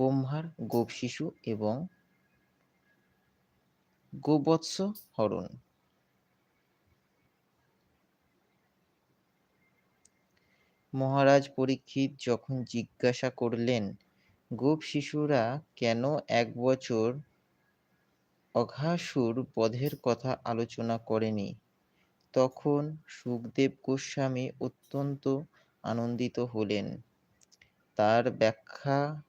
ব্রহ্মার গোপশিশু এবং গোবৎস হরণ। মহারাজ পরীক্ষিত যখন জিজ্ঞাসা করলেন, গোপ শিশুরা কেন এক বছর অঘাসুর বধের কথা আলোচনা করেনি, তখন সুখদেব গোস্বামী অত্যন্ত আনন্দিত হলেন। তার ব্যাখ্যা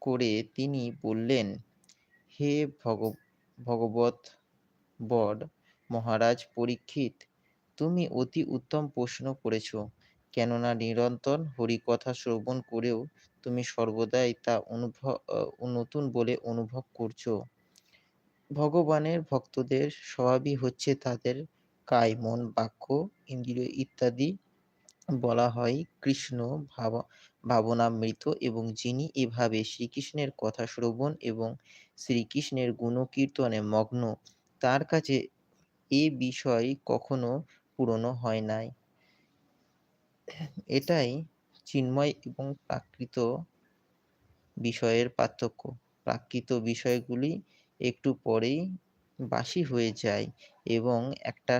করে তিনি বললেন, হে ভগ ভগবত বর, মহারাজ পরীক্ষিত, তুমি অতি উত্তম প্রশ্ন করেছ। কেননা নিরন্তর হরিকথা শ্রবণ করেও তুমি সর্বদাই তা অনুভব নতুন বলে অনুভব করছ। ভগবানের ভক্তদের স্বভাবই হচ্ছে তাদের কায় মন বাক্য, ইন্দ্রিয় ইত্যাদি বলা হয় কৃষ্ণ ভাব, ভাবনামৃত এবং যিনি এভাবে শ্রীকৃষ্ণের কথা শ্রবণ এবং শ্রীকৃষ্ণের গুণকীর্তনে মগ্ন, তার কাছে এ বিষয় কখনো পুরনো হয় নাই। এটাই চিন্ময় এবং প্রাকৃত বিষয়ের পার্থক্য। প্রাকৃত বিষয়গুলি একটু পরেই বাসি হয়ে যায় এবং একটা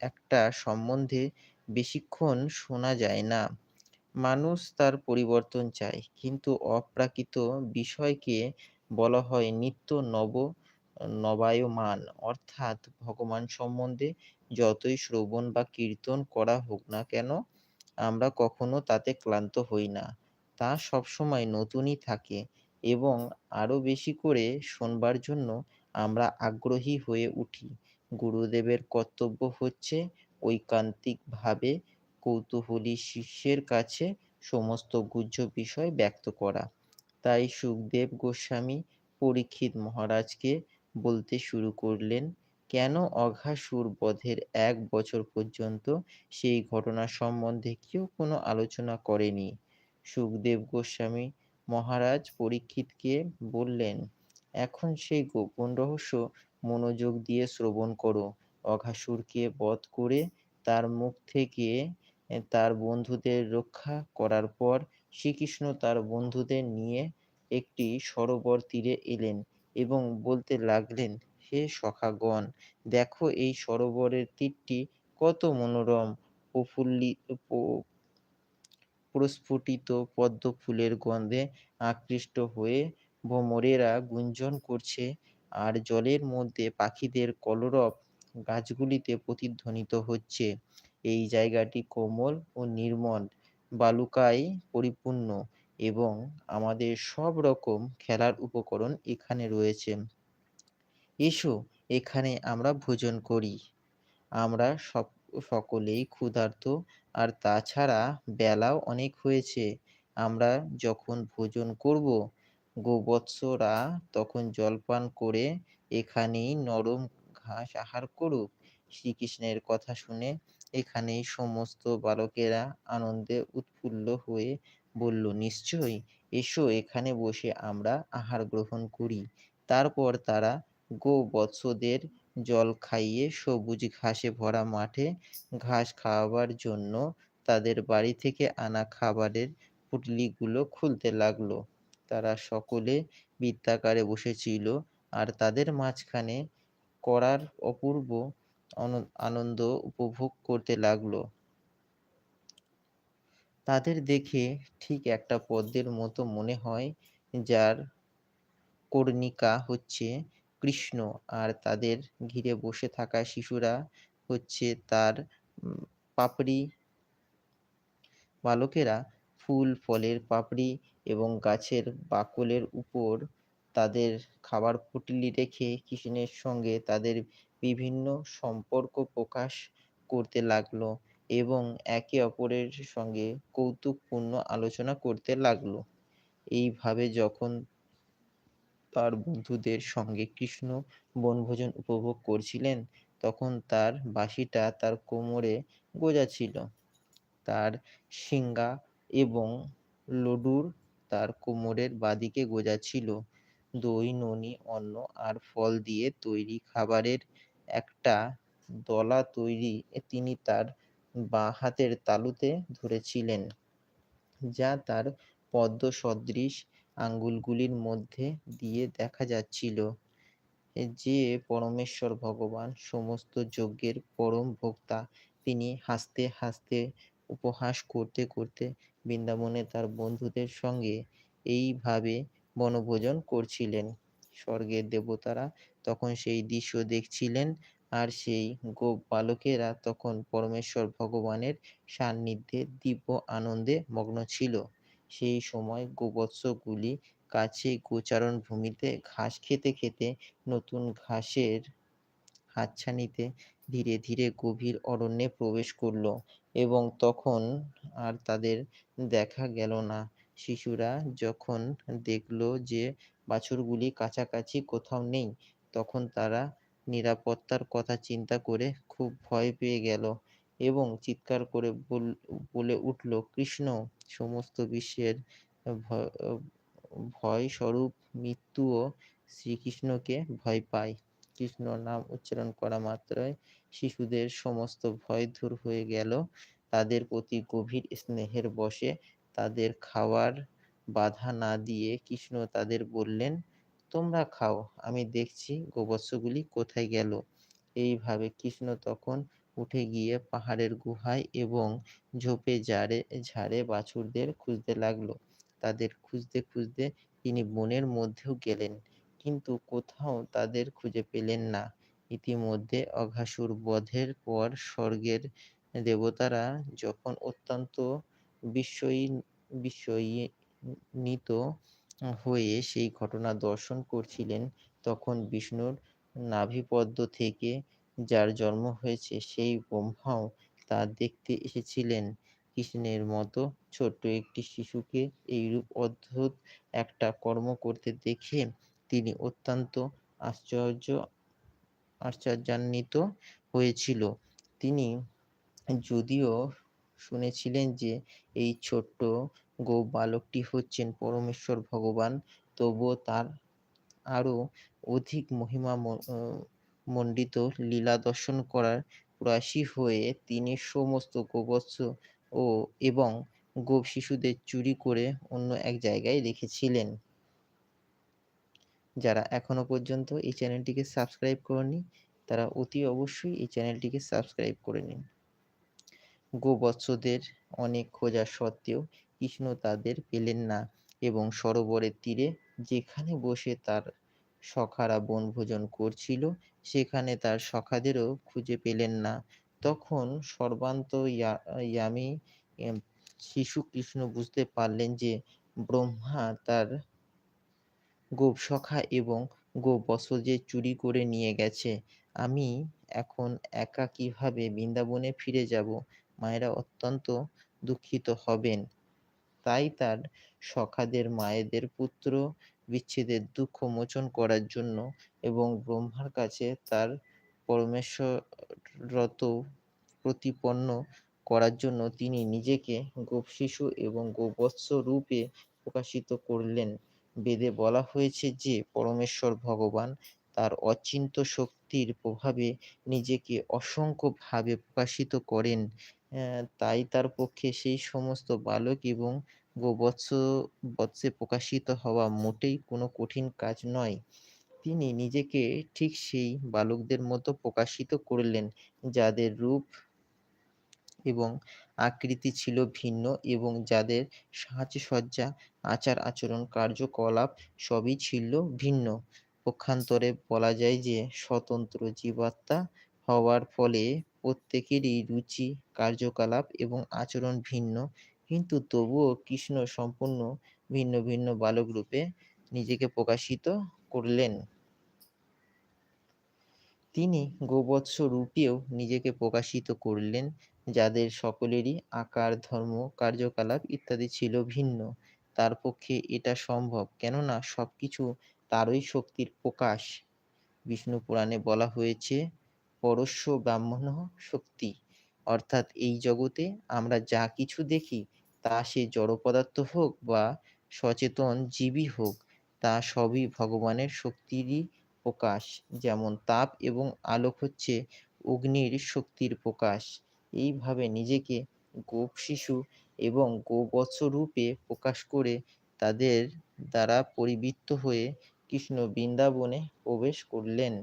একটা সম্বন্ধে বেশিক্ষণ শোনা যায় না। মানুষ তার পরিবর্তন চায়, কিন্তু অপ্রাকৃত বিষয়কে বলা হয় নিত্য নব, নবায়মান। অর্থাৎ ভগবান সম্বন্ধে যতই শ্রবণ বা কীর্তন করা হোক না কেন, আমরা কখনো তাতে ক্লান্ত হই না। তা সবসময় নতুনই থাকে এবং আরও বেশি করে শোনবার জন্য আমরা আগ্রহী হয়ে উঠি। গুরুদেবের কর্তব্য হচ্ছে ঐকান্তিকভাবে কৌতূহলী শিষ্যের কাছে সমস্ত গুহ্য বিষয় ব্যক্ত করা। তাই সুখদেব গোস্বামী পরীক্ষিত মহারাজকে বলতে শুরু করলেন, কেন অঘাসুর বধের এক বছর পর্যন্ত সেই ঘটনা সম্বন্ধে কেউ কোনো আলোচনা করেনি? সুখদেব গোস্বামী মহারাজ পরীক্ষিতকে বললেন, এখন সেই গোপন রহস্য মনোযোগ দিয়ে শ্রবণ করো। অঘাসুরকে বধ করে তার মুখ থেকে তার বন্ধুদের রক্ষা করার পর শ্রীকৃষ্ণ তার বন্ধুদের নিয়ে একটি সরোবর তীরে এলেন এবং বলতে লাগলেন, হে সখাগণ, দেখো এই সরোবরের তীরটি কত মনোরম প্রফুল্লিত প্রস্ফুটিত পদ্ম ফুলের গন্ধে আকৃষ্ট হয়ে ভ্রমরেরা গুঞ্জন করছে, আর জলের মধ্যে পাখিদের কলরব গাছগুলিতে প্রতিধ্বনিত হচ্ছে। এই জায়গাটি কোমল ও নির্মল, বালুকায় পরিপূর্ণ এবং আমাদের সব রকম খেলার উপকরণ এখানে রয়েছে। এসো, এখানে আমরা ভোজন করি। আমরা সব সকলেই ক্ষুধার্ত, আর তাছাড়া বেলাও অনেক হয়েছে। আমরা যখন ভোজন করব, গোবৎসরা তখন জলপান করে এখানেই নরম ঘাস আহার করুক। শ্রীকৃষ্ণের কথা শুনে এখানেই সমস্ত বালকেরা আনন্দে উৎফুল্ল হয়ে বলল, নিশ্চয়ই, এসো এখানে বসে আমরা আহার গ্রহণ করি। তারপর তারা গোবৎসদের জল খাইয়ে সবুজ ঘাসে ভরা মাঠে ঘাস খাওয়াবার জন্য তাদের বাড়ি থেকে আনা খাবারের পুটলিগুলো খুলতে লাগল। তারা সকলে বৃত্তাকারে বসেছিল আর তাদের মাঝখানে করার অপূর্ব আনন্দ উপভোগ করতে লাগল। তাদের দেখে ঠিক একটা পদ্মের মতো মনে হয় যার কর্ণিকা হচ্ছে কৃষ্ণ আর তাদের ঘিরে বসে থাকা শিশুরা হচ্ছে তার পাপড়ি বালকেরা। ফুল, ফলের পাপড়ি এবং গাছের বাকলের উপর তাদের খাবার পুটলি রেখে কৃষ্ণের সঙ্গে তাদের বিভিন্ন সম্পর্ক প্রকাশ করতে লাগল এবং একে অপরের সঙ্গে কৌতুকপূর্ণ আলোচনা করতে লাগল। এইভাবে যখন তার বন্ধুদের সঙ্গে কৃষ্ণ বনভোজন উপভোগ করছিলেন, তখন তার বাঁশিটা তার কোমরে গোজা ছিল। তার শিঙ্গা এবং লডুর তার কোমরের বাদিকে গোজা ছিল। দই, ননি, অন্ন আর ফল দিয়ে তৈরি খাবারের একটা দলা তৈরি তিনি তার বাঁ হাতের তালুতে ধরেছিলেন, যা তার পদ্ম সদৃশ আঙ্গুলগুলির মধ্যে দিয়ে দেখা যাচ্ছিল। যে পরমেশ্বর ভগবান সমস্ত যজ্ঞের পরম ভোক্তা, তিনি হাসতে হাসতে উপহাস করতে করতে বৃন্দাবনে তার বন্ধুদের সঙ্গে এইভাবে বনভোজন করছিলেন। স্বর্গের দেবতারা তখন সেই দৃশ্য দেখছিলেন আর সেই গোপ বালকেরা তখন পরমেশ্বর ভগবানের সান্নিধ্যে দিব্য আনন্দে মগ্ন ছিল। সেই সময় গোবৎসগুলি কাছে গোচারণ ভূমিতে ঘাস খেতে খেতে নতুন ঘাসের হাতছানিতে ধীরে ধীরে গভীর অরণ্যে প্রবেশ করল এবং তখন আর তাদের দেখা গেল না। শিশুরা যখন দেখল যে বাছুরগুলি কাছাকাছি কোথাও নেই, তখন তারা নিরাপত্তার কথা চিন্তা করে খুব ভয় পেয়ে গেল এবং চিৎকার করে বলে উঠল, কৃষ্ণ, সমস্ত বিশ্বের ভয় স্বরূপ মৃত্যুও শ্রীকৃষ্ণকে ভয় পায়। কৃষ্ণ নাম উচ্চারণ করা মাত্রই শিশুদের সমস্ত ভয় দূর হয়ে গেল। তাদের প্রতি গভীর স্নেহের বশে তাদের খাওয়ার বাধা না দিয়ে কৃষ্ণ তাদের বললেন, তোমরা খাও, আমি দেখছি গোবৎসগুলি কোথায় গেল। এইভাবে কৃষ্ণ তখন উঠে গিয়ে পাহাড়ের গুহায় এবং ঝোপে ঝাড়ে ঝাড়ে বাছুরদের খুঁজতে লাগল। তাদের খুঁজতে খুঁজতে তিনি বনের মধ্যেও গেলেন, কিন্তু কোথাও তাদের খুঁজে পেলেন না। ইতিমধ্যে অঘাসুর বধের পর স্বর্গের দেবতারা যখন অত্যন্ত বিস্ময়ী বিস্ময়িত হয়ে সেই ঘটনা দর্শন করছিলেন তখন বিষ্ণুর নাভিপদ্ম থেকে যার জন্ম হয়েছে সেই ব্রহ্মাও তা দেখতে এসেছিলেন। কৃষ্ণের মতো ছোট্ট একটি শিশুকে এইরূপ অদ্ভুত একটা কর্ম করতে দেখে তিনি অত্যন্ত আশ্চর্য, আশ্চর্যান্বিত হয়েছিল। তিনি যদিও শুনেছিলেন যে, এই ছোট্ট গো বালকটি হচ্ছেন পরমেশ্বর ভগবান। তবুও তার আরও অধিক মহিমা মণ্ডিত লীলা দর্শন করার প্রয়াসী হয়ে তিনি সমস্ত গোবৎস ও এবং গোপ শিশুদের চুরি করে অন্য এক জায়গায় রেখেছিলেন। যারা এখনও পর্যন্ত এই চ্যানেলটিকে সাবস্ক্রাইব করেনি তারা অতি অবশ্যই এই চ্যানেলটিকে সাবস্ক্রাইব করে নিন। গোবৎসদের অনেক খোঁজা সত্ত্বেও কৃষ্ণ তাদের পেলেন না এবং সরোবরের তীরে যেখানে বসে তার সখারা বনভোজন করছিল, সেখানে তার সখাদেরও খুঁজে পেলেন না। তখন সর্বান্ত ইয়ামী শিশু কৃষ্ণ বুঝতে পারলেন যে ব্রহ্মা তার গোপসখা এবং গোবৎসদের চুরি করে নিয়ে গেছে, আমি এখন একা কীভাবে বৃন্দাবনে ফিরে যাব? মায়েরা অত্যন্ত দুঃখিত হবেন। তাই তার সখাদের মায়েদের পুত্র বিচ্ছেদের দুঃখ মোচন করার জন্য এবং ব্রহ্মার কাছে তার পরমেশ্বরত প্রতিপন্ন করার জন্য তিনি নিজেকে গোপশিশু এবং গোবৎস রূপে প্রকাশিত করলেন। বেদে বলা হয়েছে যে, পরমেশ্বর ভগবান তার অচিন্ত শক্তির প্রভাবে নিজেকে অসংখ্য ভাবে প্রকাশিত করেন। তাই তার পক্ষে সেই সমস্ত বালক এবং গোবৎস, বৎসে প্রকাশিত হওয়া মোটেই কোনো কঠিন কাজ নয়। তিনি নিজেকে ঠিক সেই বালকদের মতো প্রকাশিত করলেন, যাদের রূপ এবং আকৃতি ছিল ভিন্ন এবং যাদের সাজসজ্জা, আচার আচরণ, কার্যকলাপ সবই ছিল ভিন্ন। পক্ষান্তরে বলা যায় যে স্বতন্ত্র জীবাত্মা হওয়ার ফলে প্রত্যেকেরই রুচি, কার্যকলাপ এবং আচরণ ভিন্ন। কিন্তু তবুও কৃষ্ণ সম্পূর্ণ ভিন্ন ভিন্ন বালক রূপে নিজেকে প্রকাশিত করলেন। তিনি গোবৎস রূপেও নিজেকে প্রকাশিত করলেন, যাদের সকলেরই আকার, ধর্ম, কার্যকলাপ ইত্যাদি ছিল ভিন্ন। তার পক্ষে এটা সম্ভব, কেননা সবকিছু তারই শক্তির প্রকাশ। বিষ্ণু পুরাণে বলা হয়েছে পরস্য ব্রাহ্মণ শক্তি। অর্থাৎ এই জগতে আমরা যা কিছু দেখি, তা সে জড় পদার্থ হোক বা সচেতন জীবী হোক, তা সবই ভগবানের শক্তিরই প্রকাশ। যেমন তাপ এবং আলোক হচ্ছে অগ্নির শক্তির প্রকাশ। এইভাবে নিজেকে গোপ শিশু এবং গোবৎস রূপে প্রকাশ করে তাদের দ্বারা পরিবৃত্ত হয়ে কৃষ্ণ বৃন্দাবনে প্রবেশ করলেন।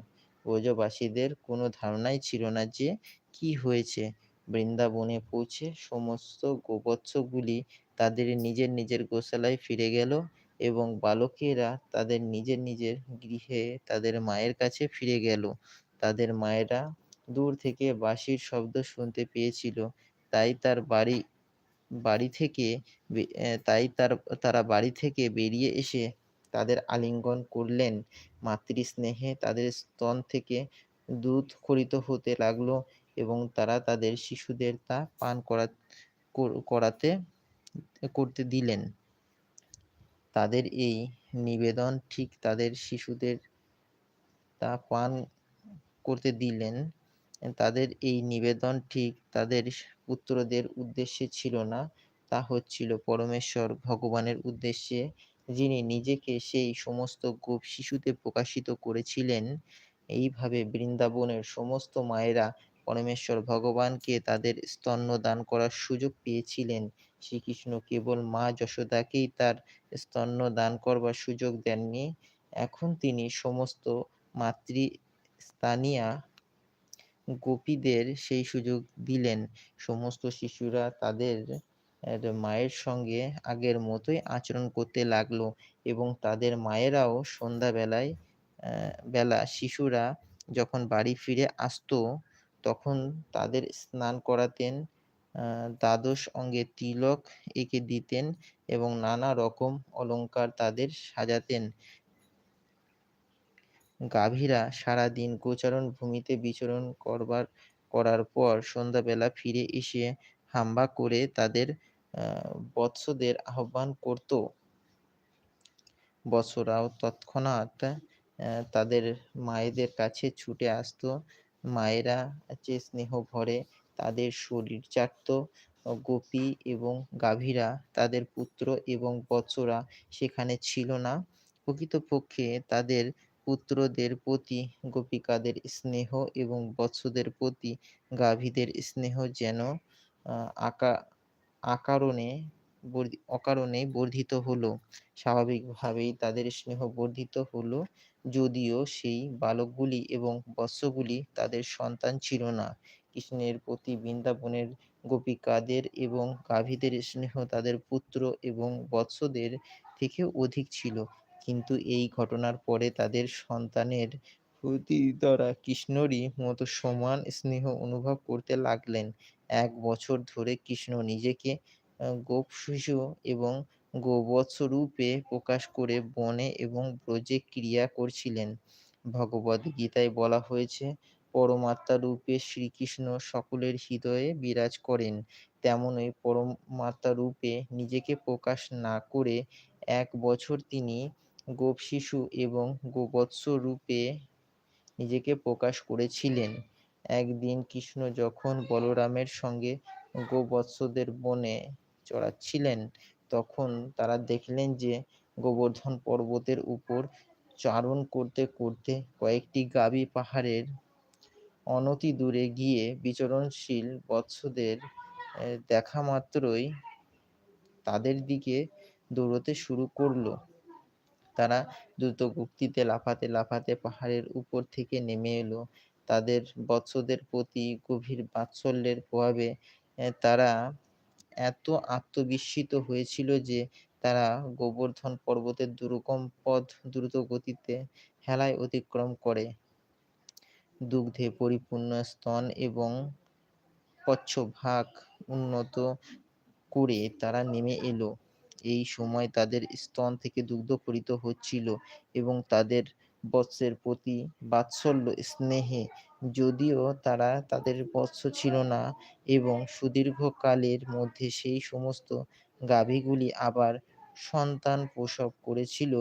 ব্রজবাসীদের কোনো ধারণাই ছিল না যে কি হয়েছে। বৃন্দাবনে পৌঁছে সমস্ত গোবৎসগুলি তাদের নিজের নিজের গোশালায় ফিরে গেল এবং বালকেরা তাদের নিজের নিজের গৃহে তাদের মায়ের কাছে ফিরে গেল। তাদের মায়েরা দূর থেকে বাঁশির শব্দ শুনতে পেয়েছিল, তাই তার বাড়ি বাড়ি থেকে তাই তার তারা বাড়ি থেকে বেরিয়ে এসে তাদের আলিঙ্গন করলেন। মাতৃস্নেহে তাদের স্তন থেকে দুধ ক্ষরিত হতে লাগল এবং তারা তাদের শিশুদের তা পান করা করাতে করতে দিলেন। তাদের এই নিবেদন ঠিক তাদের শিশুদের তা পান করতে দিলেন। তাদের এই নিবেদন ঠিক তাদের পুত্রদের উদ্দেশ্যে ছিল না, তা হচ্ছিল পরমেশ্বর ভগবানের উদ্দেশ্যে, যিনি নিজেকে সেই সমস্ত গোপ শিশুতে প্রকাশিত করেছিলেন। এইভাবে বৃন্দাবনের সমস্ত মায়েরা পরমেশ্বর ভগবানকে তাদের স্তন্যদান করার সুযোগ পেয়েছিলেন। শ্রীকৃষ্ণ কেবল মা যশোদাকেই তার স্তন্য দান করবার সুযোগ দেননি, এখন তিনি সমস্ত মাতৃস্থানীয়া গোপীদের সেই সুযোগ দিলেন। সমস্ত শিশুরা তাদের মায়ের সঙ্গে আগের মতোই আচরণ করতে লাগল এবং তাদের মায়েরাও সন্ধ্যাবেলায় বেলা শিশুরা যখন বাড়ি ফিরে আসতো, তখন তাদের স্নান করাতেন, দ্বাদশ অঙ্গে তিলক এঁকে দিতেন এবং নানা রকম অলংকার তাদের সাজাতেন। গাভীরা সারাদিন গোচারণ ভূমিতে বিচরণ করবার করার পর সন্ধ্যাবেলা ফিরে এসে হাম্বা করে তাদের বৎসদের আহ্বান করত। বৎসরাও তৎক্ষণাৎ তাদের মায়েদের কাছে ছুটে আসতো। মায়েরা যে স্নেহ ভরে তাদের শরীর চাটত। গোপী এবং গাভীরা, তাদের পুত্র এবং বৎসরা সেখানে ছিল না। প্রকৃতপক্ষে তাদের পুত্রদের প্রতি গোপিকাদের স্নেহ এবং বৎসদের প্রতি গাভীদের স্নেহ যেন আকা আকারণে অকারণে বর্ধিত হলো। স্বাভাবিকভাবেই তাদের স্নেহ বর্ধিত হলো, যদিও সেই বালকগুলি এবং বৎসগুলি তাদের সন্তান ছিল না। কৃষ্ণের প্রতি বৃন্দাবনের গোপিকাদের এবং গাভীদের স্নেহ তাদের পুত্র এবং বৎসদের থেকেও অধিক ছিল। কিন্তু এই ঘটনার পরে তাদের সন্তানের প্রতি তারা কৃষ্ণেরই মতো সমান স্নেহ অনুভব করতে লাগলেন। এক বছর ধরে কৃষ্ণ নিজেকে গোপ শিশু এবং গোবৎস রূপে প্রকাশ করে বনে এবং ব্রজে ক্রিয়া করছিলেন। ভগবদ্গীতায় বলা হয়েছে, পরমাত্মা রূপে শ্রীকৃষ্ণ সকলের হৃদয়ে বিরাজ করেন। তেমনই পরমাত্মা রূপে নিজেকে প্রকাশ না করে এক বছর তিনি গোপশিশু এবং গোবৎস রূপে নিজেকে প্রকাশ করেছিলেন। একদিন কৃষ্ণ যখন বলরামের সঙ্গে গোবৎসদের বনে চড়াচ্ছিলেন, তখন তারা দেখলেন যে গোবর্ধন পর্বতের উপর চারণ করতে করতে কয়েকটি গাবি পাহাড়ের অনতি দূরে গিয়ে বিচরণশীল বৎসদের দেখা মাত্রই তাদের দিকে দৌড়তে শুরু করল। তারা দ্রুত গতিতে লাফাতে লাফাতে পাহাড়ের উপর থেকে নেমে এলো। তাদের বৎসদের প্রতি গভীর বাৎসল্যের প্রভাবে তারা এত আত্মবিস্মিত হয়েছিল যে, তারা গোবর্ধন পর্বতের দুর্গম পথ দ্রুত গতিতে হেলায় অতিক্রম করে। দুগ্ধে পরিপূর্ণ স্তন এবং কচ্ছভাগ উন্নত করে তারা নেমে এলো। এই সময় তাদের স্তন থেকে দুগ্ধ ক্ষরিত হচ্ছিল এবং তাদের বৎসের প্রতি বাৎসল্য স্নেহে, যদিও তারা তাদের বৎস ছিল না এবং সুদীর্ঘকালের মধ্যে সেই সমস্ত গাভীগুলি আবার সন্তান প্রসব করেছিল,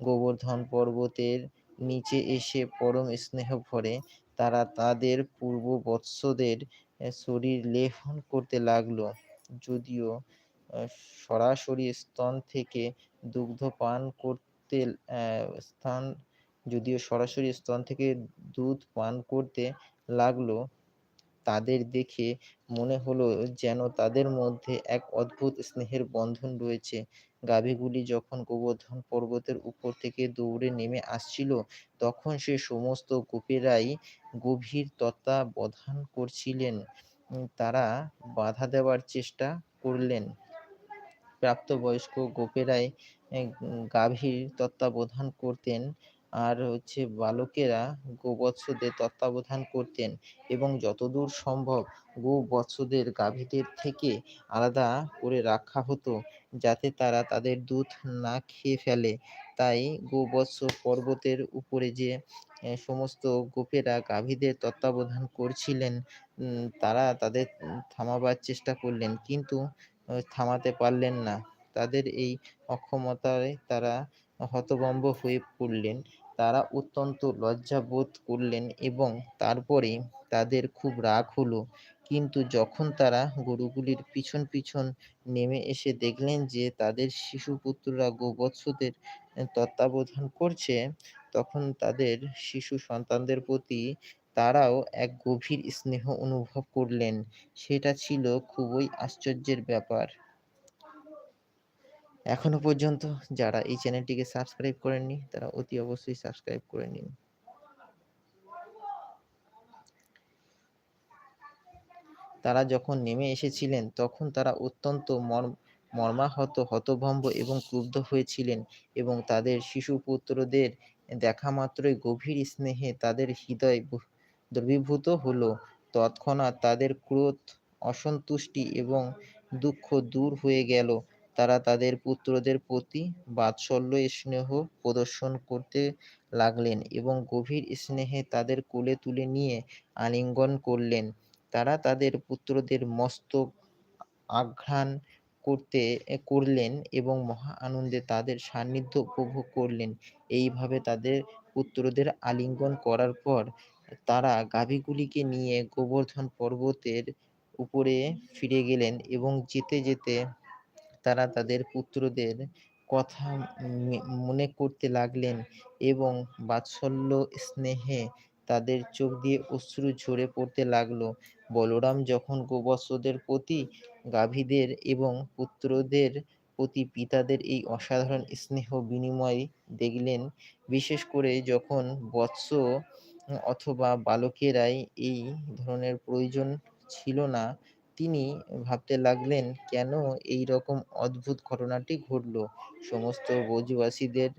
গোবর্ধন পর্বতের নিচে এসে পরম স্নেহ ভরে তারা তাদের পূর্ব বৎসদের শরীর লেহন করতে লাগল। যদিও সরাসরি স্তন থেকে দুগ্ধ পান করতে স্থান যদিও সরাসরি স্তন থেকে দুধ পান করতে লাগল, তাদের দেখে মনে হলো যেন তাদের মধ্যে এক অদ্ভুত স্নেহের বন্ধন রয়েছে। গাভীগুলি যখন গোবর্ধন পর্বতের উপর থেকে দৌড়ে নেমে আসছিল, তখন সে সমস্ত গোপেরাই গভীর তত্ত্বাবধান করছিলেন। তারা বাধা দেওয়ার চেষ্টা করলেন। প্রাপ্তবয়স্ক গোপেরাই গাভীর তত্ত্বাবধান করতেন আর হচ্ছে বালকেরা গোবৎসদের তত্ত্বাবধান করতেন এবং যতদূর সম্ভব গোবৎসদের গাভীদের থেকে আলাদা করে রাখা হতো যাতে তারা তাদের দুধ না খেয়ে ফেলে। তাই গোবৎস পর্বতের উপরে যে সমস্ত গোপেরা গাভীদের তত্ত্বাবধান করছিলেন তারা তাদের থামাবার চেষ্টা করলেন কিন্তু থামাতে পারলেন না। তাদের এই অক্ষমতায় তারা হতভম্ব হয়ে পড়লেন। তারা অত্যন্ত লজ্জা বোধ করলেন এবং তারপরে তাদের খুব রাগ হলো। কিন্তু যখন তারা গরুগুলির পিছন, পিছন নেমে এসে দেখলেন যে তাদের শিশুপুত্ররা গোবৎসদের তত্ত্বাবধান করছে, তখন তাদের শিশু সন্তানদের প্রতি তারাও এক গভীর স্নেহ অনুভব করলেন। সেটা ছিল খুবই আশ্চর্যের ব্যাপার। এখনও পর্যন্ত যারা এই চ্যানেলটিকে সাবস্ক্রাইব করেননি, তারা অতি অবশ্যই সাবস্ক্রাইব করে নিন। তারা যখন নেমে এসেছিলেন, তখন তারা অত্যন্ত মর্ম মর্মাহত, হতভম্ব এবং ক্রুব্ধ হয়েছিলেন এবং তাদের শিশুপুত্রদের দেখা মাত্রই গভীর স্নেহে তাদের হৃদয় দ্রবীভূত হলো। তৎক্ষণাৎ তাদের ক্রোধ, অসন্তুষ্টি এবং দুঃখ দূর হয়ে গেল। তারা তাদের পুত্রদের প্রতি বাৎসল্য স্নেহ প্রদর্শন করতে লাগলেন এবং গভীর স্নেহে তাদের কোলে তুলে নিয়ে আলিঙ্গন করলেন। তারা তাদের পুত্রদের মস্তক আঘ্রাণ করতে করলেন এবং মহা আনন্দে তাদের সান্নিধ্য উপভোগ করলেন। এইভাবে তাদের পুত্রদের আলিঙ্গন করার পর তারা গাভীগুলিকে নিয়ে গোবর্ধন পর্বতের উপরে ফিরে গেলেন এবং যেতে, যেতে তারা তাদের পুত্রদের কথা মনে করতে লাগলেন এবং বাৎসল্য স্নেহে তাদের চোখ দিয়ে অশ্রু ঝরে পড়তে লাগল। বলরাম যখন গোবৎসদের প্রতি, গাভীদের এবং পুত্রদের প্রতি পিতাদের এই অসাধারণ স্নেহ বিনিময় দেখলেন, বিশেষ করে যখন বৎস অথবা বালকেরাই এই ধরনের প্রয়োজন ছিল না, তিনি ভাবতে লাগলেন, কেন এই রকম অদ্ভুত ঘটনাটি ঘটল? সমস্ত ব্রজবাসীদের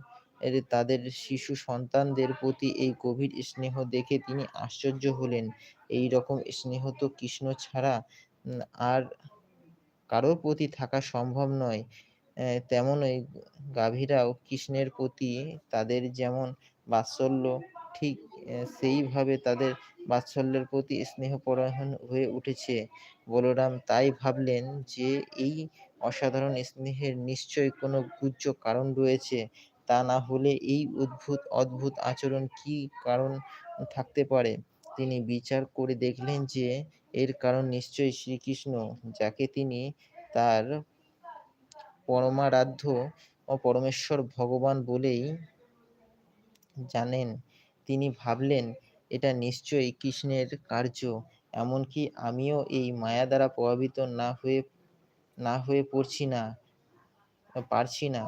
তাদের শিশু সন্তানদের প্রতি এই গভীর স্নেহ দেখে তিনি আশ্চর্য হলেন। এই রকম স্নেহ তো কৃষ্ণ ছাড়া আর কারও প্রতি থাকা সম্ভব নয়। তেমনই গাভীরাও কৃষ্ণের প্রতি তাদের যেমন বাৎসল্য, ঠিক সেইভাবে তাদের বাৎসল্যের প্রতি স্নেহপরায়ণ হয়ে উঠেছে। বলরাম তাই ভাবলেন যে এই অসাধারণ স্নেহের নিশ্চয়ই কোনো গুহ্য কারণ রয়েছে। তা না হলে এই উদ্ভুত অদ্ভুত আচরণ কী কারণ থাকতে পারে? তিনি বিচার করে দেখলেন যে এর কারণ নিশ্চয়ই শ্রীকৃষ্ণ, যাকে তিনি তার পরমারাধ্য ও পরমেশ্বর ভগবান বলেই জানেন। তিনি ভাবলেন এটা নিশ্চয়ই কৃষ্ণের কার্য। এমনকি আমিও এই মায়া দ্বারা প্রভাবিত না হয়ে না হয়ে পড়ছি না পারছি না।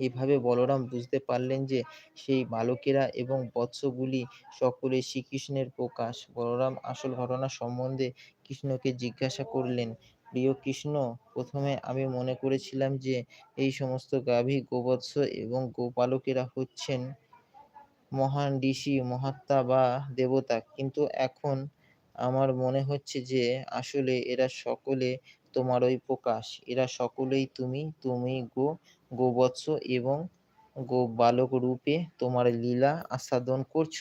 এভাবে বলরাম বুঝতে পারলেন যে সেই বালকেরা এবং বৎসগুলি সকলে শ্রীকৃষ্ণের প্রকাশ। বলরাম আসল ঘটনা সম্বন্ধে কৃষ্ণকে জিজ্ঞাসা করলেন, প্রিয় কৃষ্ণ, প্রথমে আমি মনে করেছিলাম যে এই সমস্ত গাভী, গোবৎস এবং গোপালকেরা হচ্ছেন মহান ঋষি, মহাত্মা বা দেবতা। কিন্তু এখন আমার মনে হচ্ছে যে আসলে এরা সকলে তোমার ওই প্রকাশ। এরা সকলেই তুমি, তুমি গো গোবৎস এবং গো বালক রূপে তোমার লীলা আস্বাদন করছ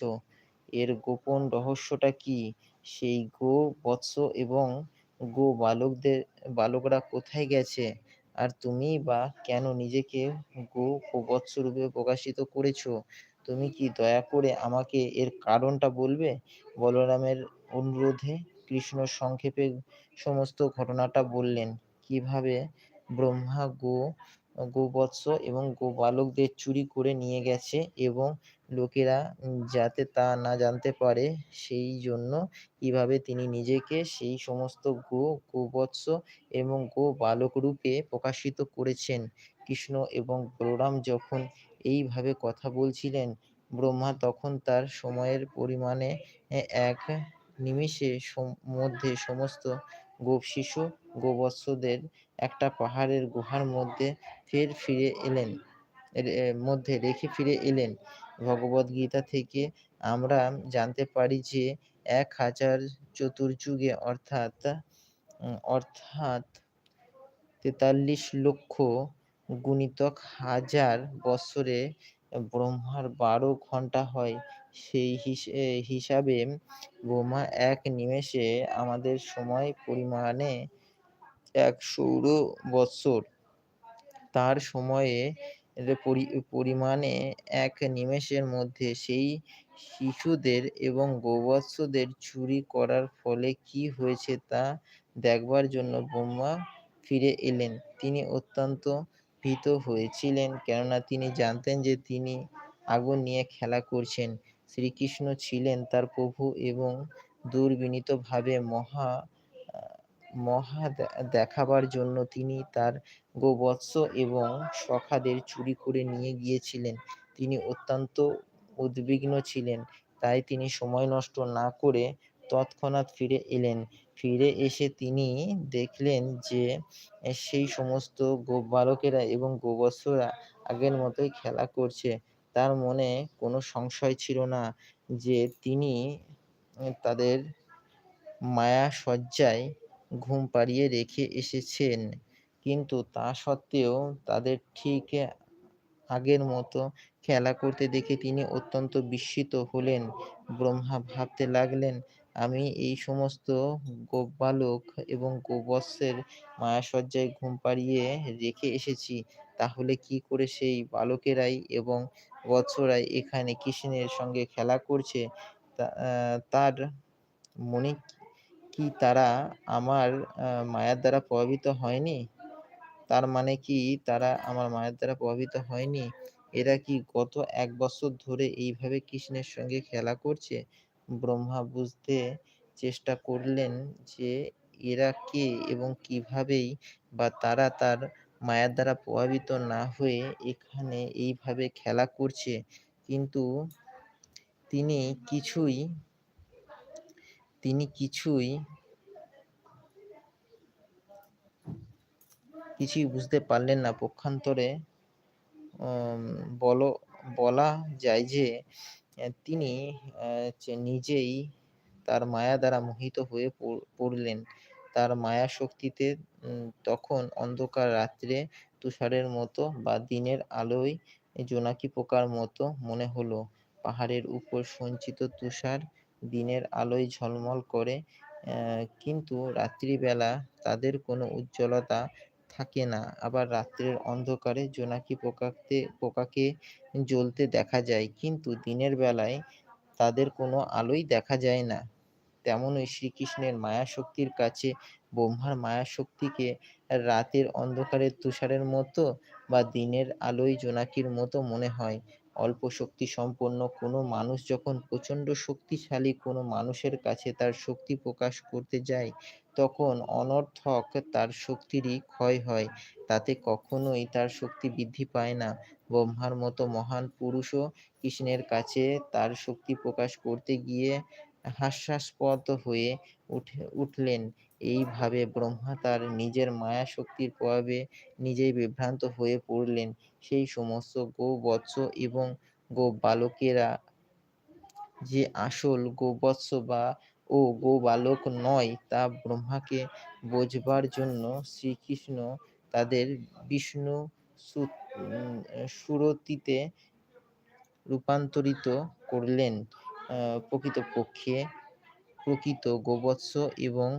এর গোপন রহস্যটা কী? সেই গোবৎস এবং গো বালকদের বালকরা কোথায় গেছে? আর তুমিই বা কেন নিজেকে গো গোবৎস রূপে প্রকাশিত করেছ? তুমি কি দয়া করে আমাকে এর কারণটা বলবে? বলরামের অনুরোধে কৃষ্ণ সংক্ষেপে সমস্ত ঘটনাটা বললেন। কীভাবে ব্রহ্মা গো, গোবৎস এবং গোবালকদের চুরি করে নিয়ে গেছে এবং লোকেরা যাতে তা না জানতে পারে সেই জন্য কীভাবে তিনি নিজেকে সেই সমস্ত গো, গোবৎস এবং গোবালক রূপে প্রকাশিত করেছেন কৃষ্ণ এবং বলরাম যখন এইভাবে কথা বলছিলেন, ব্রহ্মা তখন তার সময়ের পরিমাণে এক নিমিষে মধ্যে সমস্ত গোপ শিশু, গোবৎসদের একটা পাহাড়ের গুহার মধ্যে ফের ফিরে এলেন মধ্যে রেখে ফিরে এলেন। ভগবদ্গীতা থেকে আমরা জানতে পারি যে, এক হাজার চতুর্যুগে অর্থাৎ অর্থাৎ তেতাল্লিশ লক্ষ গুণিতক হাজার বৎসরে ব্রহ্মার বারো ঘণ্টা হয়। সেই হিসাবে ব্রহ্মা এক নিমেষে আমাদের সময় পরিমাণে এক সৌর বৎসর। তার সময়ে পরি, পরিমাণে এক নিমেষের মধ্যে সেই শিশুদের এবং গোবৎসদের চুরি করার ফলে কি হয়েছে তা দেখবার জন্য ব্রহ্মা ফিরে এলেন। তিনি অত্যন্ত ভীত হয়েছিলেন কেননা তিনি জানতেন যে তিনি আগুন নিয়ে খেলা করছেন। শ্রীকৃষ্ণ ছিলেন তার প্রভু এবং দুর্বিনীতভাবে মহা মহা দেখাবার জন্য তিনি তার গোবৎস এবং সখাদের চুরি করে নিয়ে গিয়েছিলেন। তিনি অত্যন্ত উদ্বিগ্ন ছিলেন, তাই তিনি সময় নষ্ট না করে তৎক্ষণাৎ ফিরে এলেন। ফিরে এসে তিনি দেখলেন যে সেই সমস্ত গোপ বালকেরা এবং গোবৎসরা আগের মতোই খেলা করছে। তার মনে কোনো সংশয় ছিল না যে, তিনি তাদের মায়া সজ্জায় ঘুম পাড়িয়ে রেখে এসেছেন। কিন্তু তা সত্ত্বেও তাদের ঠিক আগের মতো খেলা করতে দেখে তিনি অত্যন্ত বিস্মিত হলেন। ব্রহ্মা ভাবতে লাগলেন আমি এই সমস্ত গোপালক এবং গোবৎসের মায়াসজ্জায় ঘুম পাড়িয়ে রেখে এসেছি। তাহলে কি করে সেই বালকেরাই এবং বৎসরাই এখানে কৃষ্ণের সঙ্গে খেলা করছে? তার মনে কি তারা আমার মায়ার দ্বারা প্রভাবিত হয়নি? তার মানে কি তারা আমার মায়ের দ্বারা প্রভাবিত হয়নি? এরা কি গত এক বছর ধরে এইভাবে কৃষ্ণের সঙ্গে খেলা করছে? ব্রহ্মা বুঝতে চেষ্টা করলেন যে এরা কে এবং কিভাবেই বা তারা তার মায়ার দ্বারা প্রভাবিত না হয়ে এখানে এইভাবে খেলা করছে। কিন্তু তিনি কিছুই তিনি কিছুই কিছুই বুঝতে পারলেন না। পক্ষান্তরে বল, বলা যায় যে তিনি নিজেই তার মায়া দ্বারা মোহিত হয়ে পড়লেন। তার মায়া শক্তিতে তখন অন্ধকার রাত্রে তুষারের মতো বা দিনের আলোয় জোনাকি পোকার মতো মনে হলো। পাহাড়ের উপর সঞ্চিত তুষার দিনের আলোয় ঝলমল করে কিন্তু রাত্রিবেলা তাদের কোনো উজ্জ্বলতা থাকে না। আবার রাত্রের অন্ধকারে জোনাকি পোকাতে, পোকাকে জ্বলতে দেখা যায়, কিন্তু দিনের বেলায় তাদের কোনো আলোই দেখা যায় না। তেমনই শ্রীকৃষ্ণের মায়াশক্তির কাছে, ব্রহ্মার মায়াশক্তিকে রাতের অন্ধকারের তুষারের মতো বা দিনের আলোয় জোনাকির মতো মনে হয়। অল্প শক্তি সম্পন্ন কোনো মানুষ যখন প্রচণ্ড শক্তিশালী কোনো মানুষের কাছে তার শক্তি প্রকাশ করতে যায়, তখন অনর্থক তার শক্তিরই ক্ষয় হয়। তাতে কখনোই তার শক্তি বৃদ্ধি পায় না। ব্রহ্মার মতো মহান পুরুষও কৃষ্ণের কাছে তার শক্তি প্রকাশ করতে গিয়ে হাস্যাস্পদ হয়ে উঠে, উঠলেন। এইভাবে ব্রহ্মা তার নিজের মায়া শক্তির প্রভাবে নিজেই বিভ্রান্ত হয়ে পড়লেন। সেই সমস্ত গোবৎস এবং গোবালকেরা যে আসল গোবৎস বা ও গোবালক নয়, তা ব্রহ্মাকে বোঝবার জন্য শ্রীকৃষ্ণ তাদের বিষ্ণু সুরতিতে রূপান্তরিত করলেন। প্রকৃতপক্ষে প্রকৃত গোবৎস এবং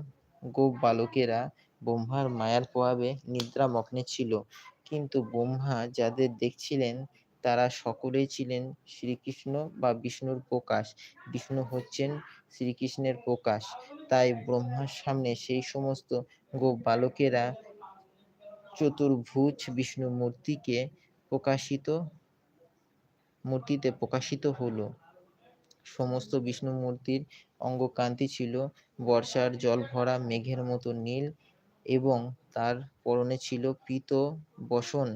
গোবালকেরা ব্রহ্মার মায়ার প্রভাবে নিদ্রামগ্নে ছিল। কিন্তু ব্রহ্মা যাদের দেখছিলেন, তারা সকলেই ছিলেন শ্রীকৃষ্ণ বা বিষ্ণুর প্রকাশ। বিষ্ণু হচ্ছেন শ্রীকৃষ্ণের প্রকাশ। তাই ব্রহ্মার সামনে সেই সমস্ত গোপ বালকেরা চতুর্ভুজ বিষ্ণু মূর্তিকে প্রকাশিত, মূর্তিতে প্রকাশিত হলো। সমস্ত বিষ্ণু মূর্তির অঙ্গকান্তি ছিল। বর্ষার জল ভরা মেঘের মতো নীল এবং তার পরনে ছিল পীত বসন।